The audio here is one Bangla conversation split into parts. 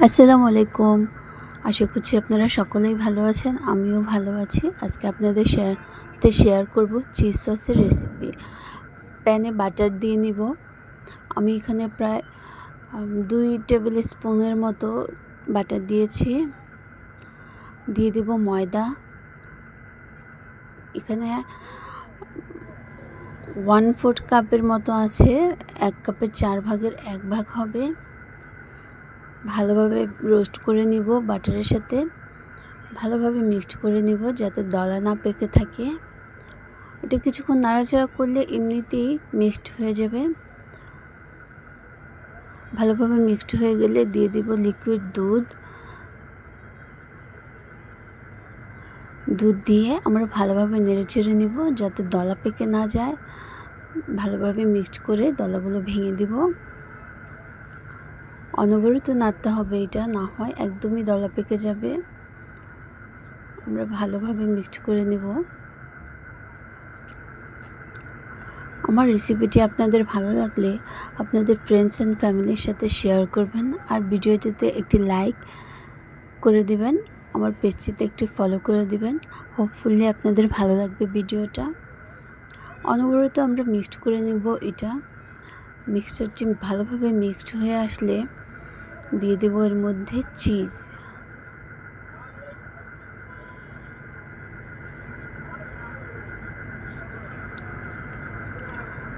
আসসালামু আলাইকুম। আশা করছি আপনারা সকলেই ভালো আছেন, আমিও ভালো আছি। আজকে আপনাদের সাথে শেয়ার করব চিজ সসের রেসিপি প্যানে বাটার দিয়ে নিব। আমি এখানে প্রায় দুই টেবিল স্পুনের মতো বাটার দিয়েছি। দিয়ে দেব ময়দা। এখানে ওয়ান ফোর্থ কাপের মতো আছে, এক কাপের চার ভাগের এক ভাগ হবে। ভালোভাবে রোস্ট করে নিব বাটারের সাথে। ভালোভাবে মিক্সড করে নিব যাতে দলা না পেকে থাকে। এটা কিছুক্ষণ নাড়াচাড়া করলে এমনিতেই মিক্সড হয়ে যাবে। ভালোভাবে মিক্সড হয়ে গেলে দিয়ে দিব লিকুইড দুধ। দুধ দিয়ে আমরা ভালোভাবে নেড়ে ছেড়ে নিব যাতে দলা পেকে না যায়। ভালোভাবে মিক্সড করে দলাগুলো ভেঙে দিব। অনবরত নাড়তে হবে, এটা না হয় একদমই দলা পেকে যাবে। আমরা ভালোভাবে মিক্সড করে নেব। আমার রেসিপিটি আপনাদের ভালো লাগলে আপনাদের ফ্রেন্ডস অ্যান্ড ফ্যামিলির সাথে শেয়ার করবেন আর ভিডিওটিতে একটি লাইক করে দিবেন, আমার পেজটিতে একটি ফলো করে দিবেন। হোপফুলি আপনাদের ভালো লাগবে ভিডিওটা। অনবরত আমরা মিক্সড করে নেব এটা। মিক্সচারটি ভালোভাবে মিক্সড হয়ে আসলে দিয়ে দেবো এর মধ্যে চিজ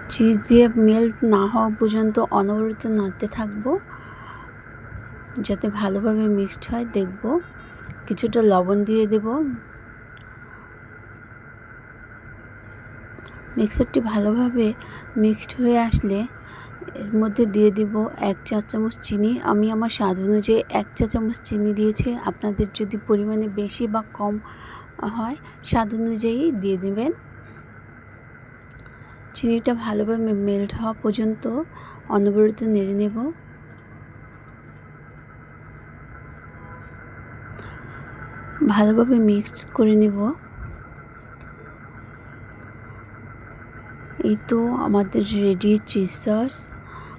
চিজ দিয়ে মেল্ট না হওয়া পর্যন্ত অনবরত নাড়তে থাকব, যাতে ভালোভাবে মিক্সড হয়, দেখব। কিছুটা লবণ দিয়ে দেব। মিক্সারটি ভালোভাবে মিক্সড হয়ে আসলে এর মধ্যে দিয়ে দিব এক চা চামচ চিনি। আমি আমার স্বাদ অনুযায়ী এক চা চামচ চিনি দিয়েছি। আপনাদের যদি পরিমাণে বেশি বা কম হয়, স্বাদ অনুযায়ী দিয়ে দেবেন। চিনিটা ভালোভাবে মেল্ট হওয়া পর্যন্ত অনবরত নেড়ে নেব। ভালোভাবে মিক্সড করে নেব। এই তো আমাদের রেডি চিজ সস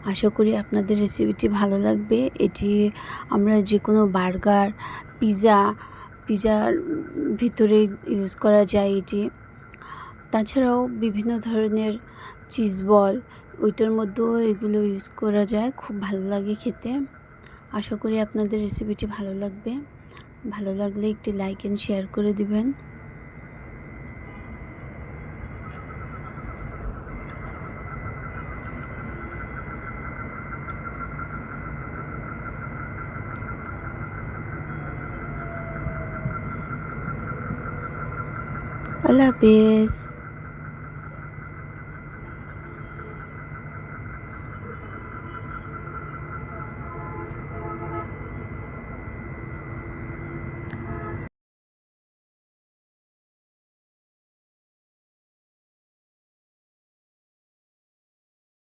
আশা করি আপনাদের রেসিপিটি ভালো লাগবে। এটি আমরা যে কোনো বার্গার পিৎজা পিৎজার ভিতরে ইউজ করা যায় এটি। তাছাড়াও বিভিন্ন ধরনের চিজ বল ওইটার মধ্যেও এগুলো ইউজ করা যায়। খুব ভালো লাগে খেতে। আশা করি আপনাদের রেসিপিটি ভালো লাগবে। ভালো লাগলে একটি লাইক অ্যান্ড শেয়ার করে দিবেন। আল্লাহ হাফেজ